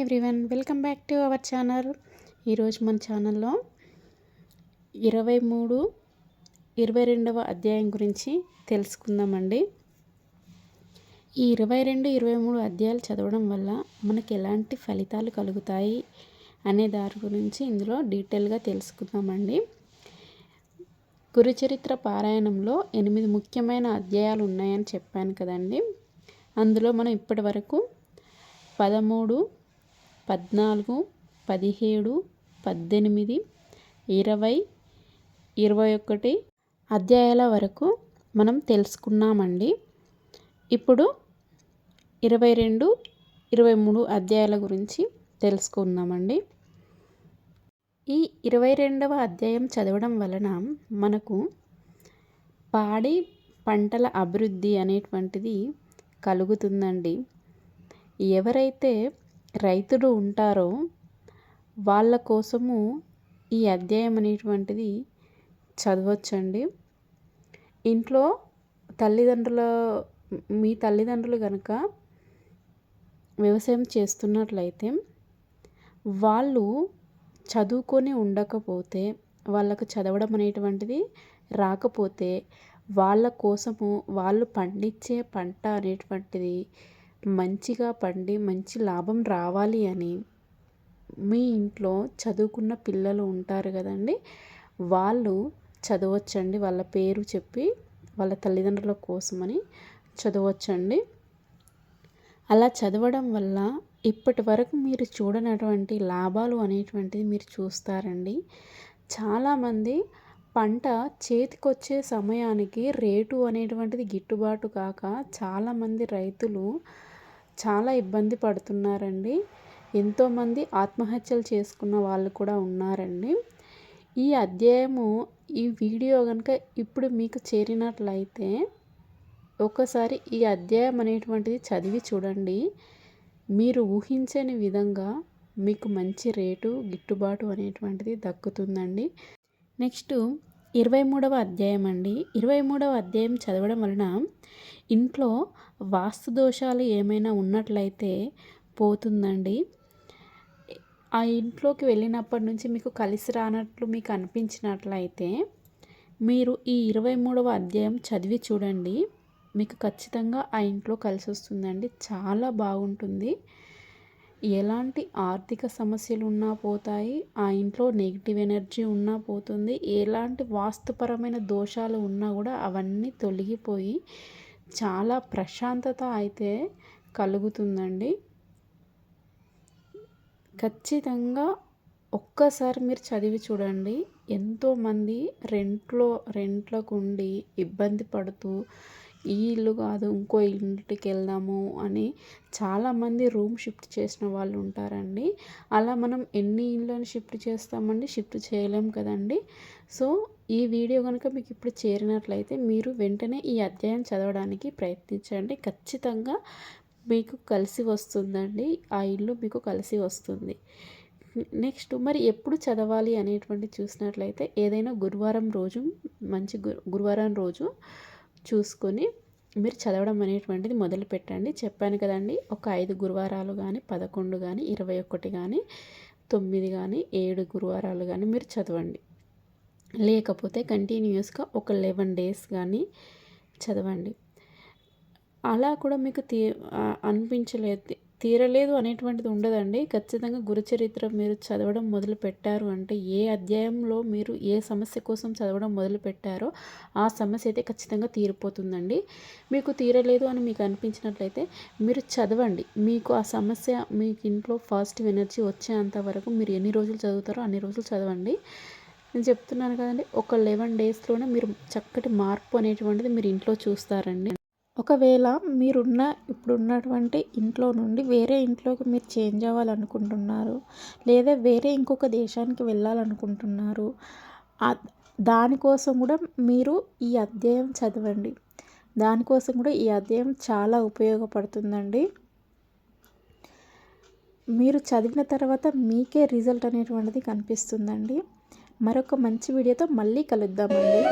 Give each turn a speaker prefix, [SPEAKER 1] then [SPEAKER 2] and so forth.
[SPEAKER 1] Everyone welcome back to our channel. ఈరోజు మన ఛానల్లో ఇరవై మూడు ఇరవై రెండవ అధ్యాయం గురించి తెలుసుకుందామండి. ఈ ఇరవై రెండు ఇరవై మూడు అధ్యాయాలు చదవడం వల్ల మనకి ఎలాంటి ఫలితాలు కలుగుతాయి అనే దాని గురించి ఇందులో డీటెయిల్గా తెలుసుకుందామండి. గురుచరిత్ర పారాయణంలో ఎనిమిది ముఖ్యమైన అధ్యాయాలు ఉన్నాయని చెప్పాను కదండి. అందులో మనం ఇప్పటి వరకు పదమూడు పద్నాలుగు పదిహేడు పద్దెనిమిది ఇరవై ఇరవై ఒకటి అధ్యాయాల వరకు మనం తెలుసుకున్నామండి. ఇప్పుడు ఇరవై రెండు ఇరవై మూడు అధ్యాయాల గురించి తెలుసుకుందామండి. ఈ ఇరవై రెండవ అధ్యాయం చదవడం వలన మనకు పాడి పంటల అభివృద్ధి అనేటువంటిది కలుగుతుందండి. ఎవరైతే రైతులు ఉంటారో వాళ్ళ కోసము ఈ అధ్యాయం అనేటువంటిది చదవచ్చండి. ఇంట్లో తల్లిదండ్రుల మీ తల్లిదండ్రులు కనుక వ్యవసాయం చేస్తున్నట్లయితే వాళ్ళు చదువుకొని ఉండకపోతే వాళ్ళకు చదవడం అనేటువంటిది రాకపోతే వాళ్ళ కోసము వాళ్ళు పండించే పంట అనేటువంటిది మంచిగా పండి మంచి లాభం రావాలి అని మీ ఇంట్లో చదువుకున్న పిల్లలు ఉంటారు కదండి. వాళ్ళు చదవచ్చండి. వాళ్ళ పేరు చెప్పి వాళ్ళ తల్లిదండ్రుల కోసమని చదవచ్చండి. అలా చదవడం వల్ల ఇప్పటి వరకు మీరు చూడనటువంటి లాభాలు అనేటువంటిది మీరు చూస్తారండి. చాలామంది పంట చేతికొచ్చే సమయానికి రేటు అనేటువంటిది గిట్టుబాటు కాక చాలామంది రైతులు చాలా ఇబ్బంది పడుతున్నారండి. ఎంతోమంది ఆత్మహత్యలు చేసుకున్న వాళ్ళు కూడా ఉన్నారండి. ఈ అధ్యాయము ఈ వీడియో కనుక ఇప్పుడు మీకు చేరినట్లయితే ఒకసారి ఈ అధ్యాయం అనేటువంటిది చదివి చూడండి. మీరు ఊహించని విధంగా మీకు మంచి రేటు గిట్టుబాటు అనేటువంటిది దక్కుతుందండి. నెక్స్ట్ ఇరవై మూడవ అధ్యాయం అండి. ఇరవై మూడవ అధ్యాయం చదవడం వలన ఇంట్లో వాస్తు దోషాలు ఏమైనా ఉన్నట్లయితే పోతుందండి. ఆ ఇంట్లోకి వెళ్ళినప్పటి నుంచి మీకు కలిసి రానట్లు మీకు అనిపించినట్లయితే మీరు ఈ ఇరవై మూడవ అధ్యాయం చదివి చూడండి. మీకు ఖచ్చితంగా ఆ ఇంట్లో కలిసి వస్తుందండి చాలా బాగుంటుంది. ఎలాంటి ఆర్థిక సమస్యలు ఉన్నా పోతాయి ఆ ఇంట్లో నెగిటివ్ ఎనర్జీ ఉన్నా పోతుంది ఎలాంటి వాస్తుపరమైన దోషాలు ఉన్నా కూడా అవన్నీ తొలగిపోయి చాలా ప్రశాంతత అయితే కలుగుతుందండి. ఖచ్చితంగా ఒక్కసారి మీరు చదివి చూడండి. ఎంతోమంది రెంట్లో రెంట్లకు ఉండి ఇబ్బంది పడుతూ ఈ ఇల్లు కాదు ఇంకో ఇంటికి వెళ్దాము అని చాలామంది రూమ్ షిఫ్ట్ చేసిన వాళ్ళు ఉంటారండి. అలా మనం ఎన్ని ఇళ్ళని షిఫ్ట్ చేస్తామండి? షిఫ్ట్ చేయలేం కదండి. సో ఈ వీడియో కనుక మీకు ఇప్పుడు చేరినట్లయితే మీరు వెంటనే ఈ అధ్యాయం చదవడానికి ప్రయత్నించండి. ఖచ్చితంగా మీకు కలిసి వస్తుందండి. ఆ ఇల్లు మీకు కలిసి వస్తుంది. నెక్స్ట్ మరి ఎప్పుడు చదవాలి అనేటువంటి చూసినట్లయితే ఏదైనా గురువారం రోజు మంచి గురువారం రోజు చూసుకొని మీరు చదవడం అనేటువంటిది మొదలు పెట్టండి. చెప్పాను కదండి ఒక ఐదు గురువారాలు కానీ పదకొండు కానీ ఇరవై ఒకటి కానీ తొమ్మిది కానీ ఏడు గురువారాలు కానీ మీరు చదవండి. లేకపోతే కంటిన్యూస్గా ఒక లెవెన్ డేస్ కానీ చదవండి. అలా కూడా మీకు తీ అనిపించలేదు తీరలేదు అనేటువంటిది ఉండదండి. ఖచ్చితంగా గురుచరిత్ర మీరు చదవడం మొదలు పెట్టారు అంటే ఏ అధ్యాయంలో మీరు ఏ సమస్య కోసం చదవడం మొదలు పెట్టారో ఆ సమస్య అయితే ఖచ్చితంగా తీరిపోతుందండి. మీకు తీరలేదు అని మీకు అనిపించినట్లయితే మీరు చదవండి. మీకు ఆ సమస్య మీకు ఇంట్లో పాజిటివ్ ఎనర్జీ వచ్చేంత వరకు మీరు ఎన్ని రోజులు చదువుతారో అన్ని రోజులు చదవండి. నేను చెప్తున్నాను కదండి ఒక లెవెన్ డేస్లోనే మీరు చక్కటి మార్పు అనేటువంటిది మీరు ఇంట్లో చూస్తారండి. ఒకవేళ మీరున్న ఇప్పుడున్నటువంటి ఇంట్లో నుండి వేరే ఇంట్లోకి మీరు చేంజ్ అవ్వాలనుకుంటున్నారు లేదా వేరే ఇంకొక దేశానికి వెళ్ళాలనుకుంటున్నారు దానికోసం కూడా మీరు ఈ అధ్యాయం చదవండి. దానికోసం కూడా ఈ అధ్యాయం చాలా ఉపయోగపడుతుందండి. మీరు చదివిన తర్వాత మీకే రిజల్ట్ అనేటువంటిది కనిపిస్తుందండి. మరొక మంచి వీడియోతో మళ్ళీ కలుద్దామండి.